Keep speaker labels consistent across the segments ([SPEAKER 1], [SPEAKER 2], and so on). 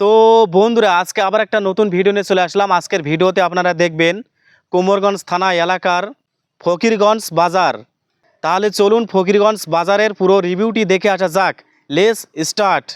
[SPEAKER 1] তো বন্ধুরা, আজকে আবার একটা নতুন ভিডিও নিয়ে চলে আসলাম। আজকের ভিডিওতে আপনারা দেখবেন কুমোরগঞ্জ থানা এলাকার ফকিরগঞ্জ বাজার। তাহলে চলুন ফকিরগঞ্জ বাজারের পুরো রিভিউটি দেখে আসা যাক। লেস স্টার্ট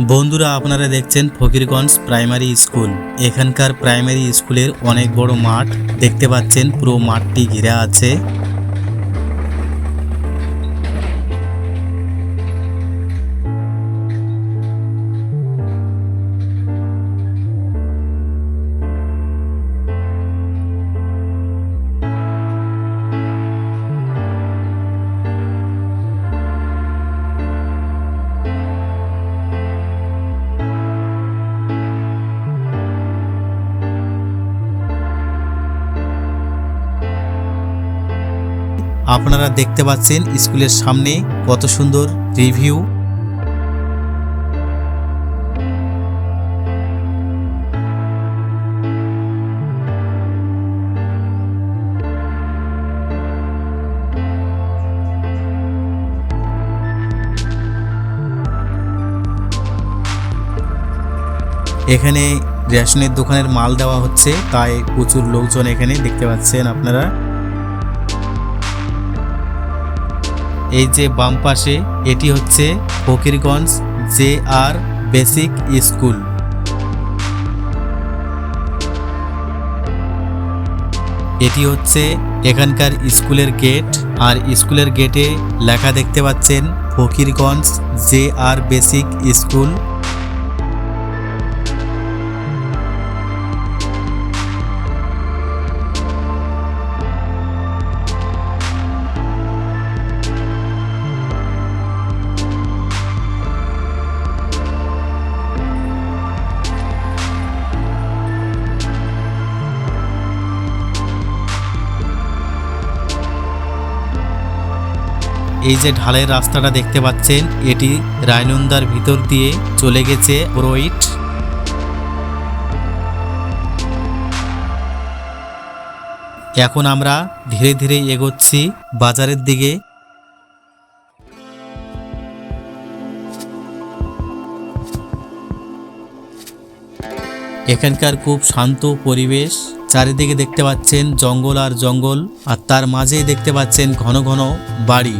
[SPEAKER 1] বন্ধুরা, আপনারা দেখছেন ফকিরগঞ্জ প্রাইমারি স্কুল। এখানকার প্রাইমারি স্কুলের অনেক বড় মাঠ দেখতে পাচ্ছেন, পুরো মাঠটি ঘিরে আছে। আপনারা দেখতে পাচ্ছেন স্কুলের সামনে কত সুন্দর রিভিউ। এখানে রেশনের দোকানের মাল দেওয়া হচ্ছে, তাই প্রচুর লোকজন এখানে দেখতে পাচ্ছেন আপনারা। এই যে বাম পাশে, এটি হচ্ছে Fakirganj J R basic school. এটি হচ্ছে এখানকার স্কুলের গেট। আর স্কুলের গেটে লেখা দেখতে পাচ্ছেন Fakirganj J R basic school. এই যে ঢালের রাস্তাটা দেখতে পাচ্ছেন, এটি রায়নন্দার ভিতর দিয়ে চলে গেছে রোইট এখন আমরা ধীরে ধীরে এগোচ্ছি বাজারের দিকে। এখানকার খুব শান্ত পরিবেশ, চারিদিকে দেখতে পাচ্ছেন জঙ্গল আর জঙ্গল, আর তার মাঝেই দেখতে পাচ্ছেন ঘন ঘন বাড়ি।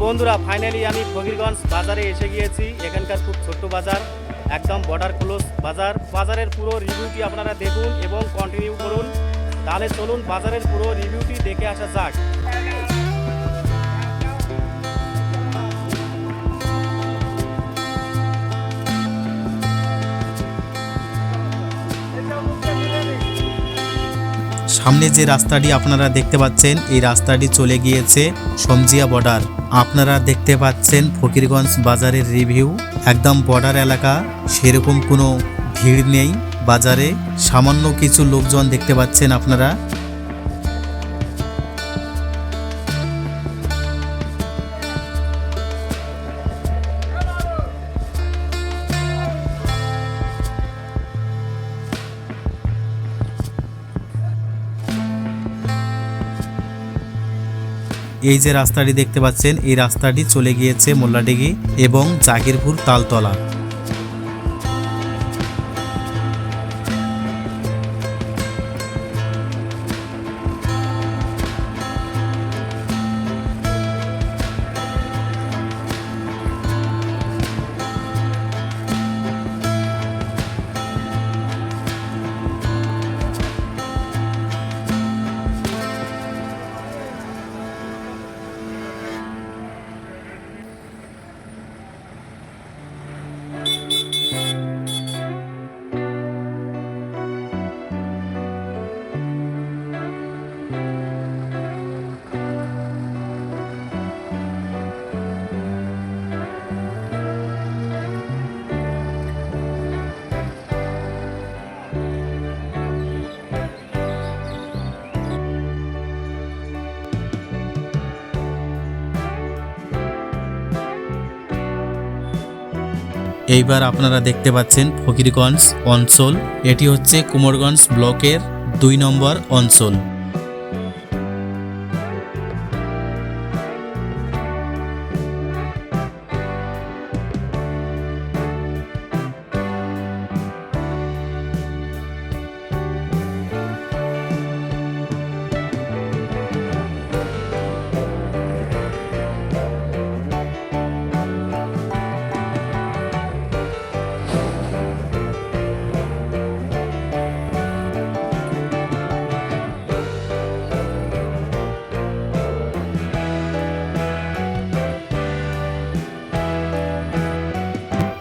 [SPEAKER 1] বন্ধুরা ফাইনালি আমি ফকিরগঞ্জ বাজারে এসে গিয়েছি। এখানকার খুব ছোট্ট বাজার, একদম বর্ডার ক্লোজ বাজার। বাজারের পুরো রিভিউটি আপনারা দেখুন এবং কন্টিনিউ করুন। তাহলে চলুন বাজারের পুরো রিভিউটি দেখে আসা যাক। সামনে যে রাস্তাটি আপনারা দেখতে পাচ্ছেন, এই রাস্তাটি চলে গিয়েছে সমজিয়া বর্ডার আপনারা দেখতে পাচ্ছেন ফকিরগঞ্জ বাজারের রিভিউ একদম বর্ডার এলাকা, সেরকম কোনো ভিড় নেই। বাজারে সামান্য কিছু লোকজন দেখতে পাচ্ছেন আপনারা। এই যে রাস্তাটি দেখতে পাচ্ছেন এই রাস্তাটি চলে গিয়েছে মোল্লাডিগি এবং জাগিরপুর তালতলা। এইবার আপনারা দেখতে পাচ্ছেন ফকিরগঞ্জ অঞ্চল। এটি হচ্ছে কুমোরগঞ্জ ব্লকের দুই নম্বর অঞ্চল।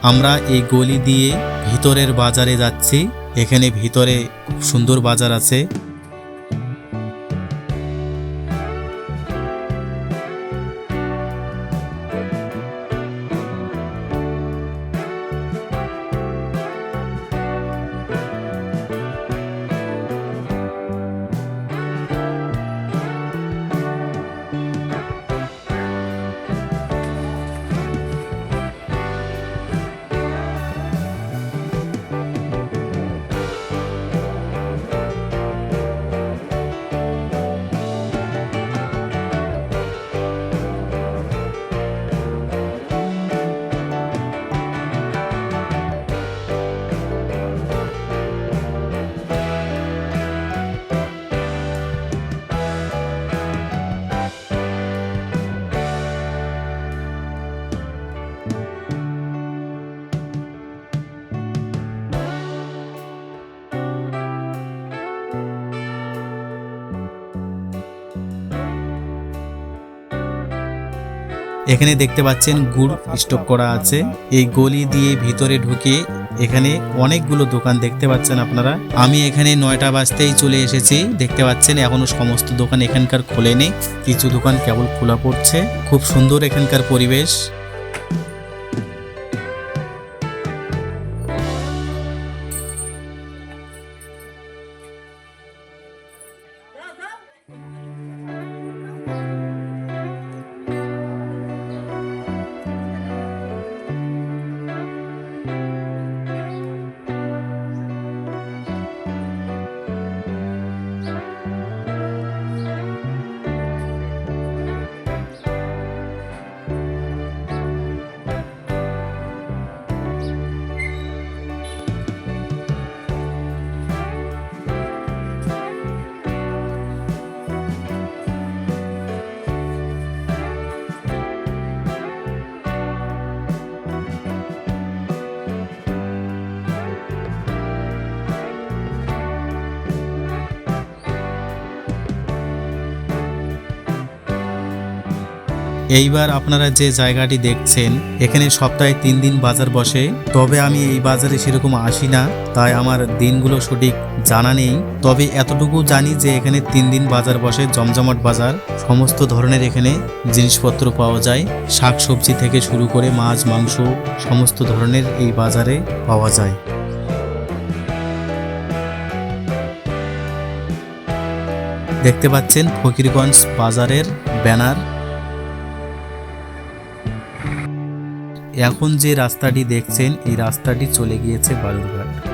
[SPEAKER 1] আমরা এই গলি দিয়ে ভিতরের বাজারে যাচ্ছি। এখানে ভিতরে খুব সুন্দর বাজার আছে। এখানে দেখতে পাচ্ছেন গুড় স্টক করা আছে। এই গলি দিয়ে ভিতরে ঢুকে এখানে অনেকগুলো দোকান দেখতে পাচ্ছেন আপনারা। আমি এখানে নয়টা বাজতেই চলে এসেছি। দেখতে পাচ্ছেন এখনও সমস্ত দোকান এখানকার খোলেনি কিছু দোকান কেবল খোলা পড়ছে। খুব সুন্দর এখানকার পরিবেশ। এইবার আপনারা যে জায়গাটি দেখছেন, এখানে সপ্তাহে তিন দিন বাজার বসে। তবে আমি এই বাজারে সেরকম আসি না, তাই আমার দিনগুলো সঠিক জানা নেই। তবে এতটুকু জানি যে এখানে তিন দিন বাজার বসে জমজমাট বাজার, সমস্ত ধরনের এখানে জিনিসপত্র পাওয়া যায়। শাক সবজি থেকে শুরু করে মাছ, মাংস, সমস্ত ধরনের এই বাজারে পাওয়া যায়। দেখতে পাচ্ছেন ফকিরগঞ্জ বাজারের ব্যানার। এখন যে রাস্তাটি দেখছেন এই রাস্তাটি চলে গিয়েছে বালুরঘাট।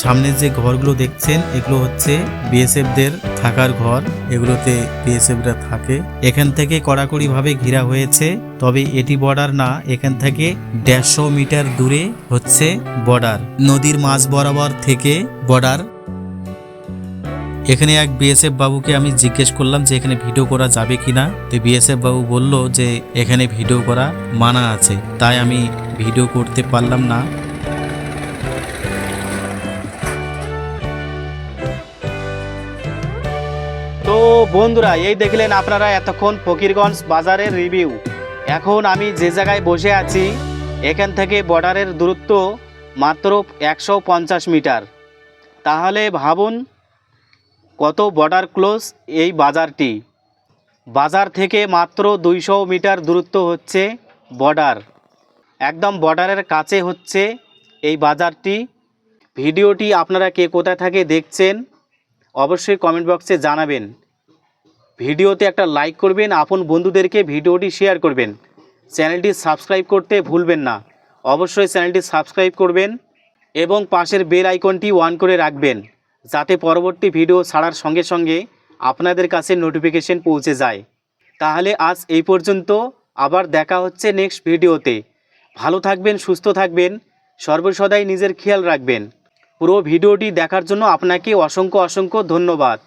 [SPEAKER 1] সামনে যে ঘরগুলো দেখছেন, এগুলো হচ্ছে বিএসএফদের থাকার ঘর। এগুলোতে বিএসএফরা থাকে। এখান থেকে কড়াকড়ি ভাবে ঘেরা হয়েছে, তবে এটি বর্ডার না। এখান থেকে দেড়শো মিটার দূরে হচ্ছে বর্ডার নদীর মাঝ বরাবর থেকে বর্ডার এখানে এক বিএসএফ বাবুকে আমি জিজ্ঞেস করলাম যে এখানে ভিডিও করা যাবে কিনা। তো বিএসএফ বাবু বলল যে এখানে ভিডিও করা মানা আছে। তাই আমি ভিডিও করতে পারলাম না। তো বন্ধুরা, এই দেখলেন আপনারা এতক্ষণ ফকিরগঞ্জ বাজারের রিভিউ এখন আমি যে জায়গায় বসে আছি, এখান থেকে বর্ডারের দূরত্ব মাত্র একশো পঞ্চাশ মিটার। তাহলে ভাবুন কত বর্ডার ক্লোজ এই বাজারটি। বাজার থেকে মাত্র দুইশো মিটার দূরত্ব হচ্ছে বর্ডার একদম বর্ডারের কাছে হচ্ছে এই বাজারটি। ভিডিওটি আপনারা কে কোথায় থাকে দেখছেন অবশ্যই কমেন্ট বক্সে জানাবেন। ভিডিওতে একটা লাইক করবেন, আপন বন্ধুদেরকে ভিডিওটি শেয়ার করবেন। চ্যানেলটি সাবস্ক্রাইব করতে ভুলবেন না। অবশ্যই চ্যানেলটি সাবস্ক্রাইব করবেন এবং পাশের বেল আইকনটি অন করে রাখবেন, যাতে পরবর্তী ভিডিও ছাড়ার সঙ্গে সঙ্গে আপনাদের কাছে নোটিফিকেশন পৌঁছে যায়। তাহলে আজ এই পর্যন্ত, আবার দেখা হচ্ছে নেক্সট ভিডিওতে ভালো থাকবেন, সুস্থ থাকবেন, সর্বসদাই নিজের খেয়াল রাখবেন। পুরো ভিডিওটি দেখার জন্য আপনাকে অসংখ্য অসংখ্য ধন্যবাদ।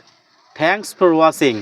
[SPEAKER 1] Thanks for watching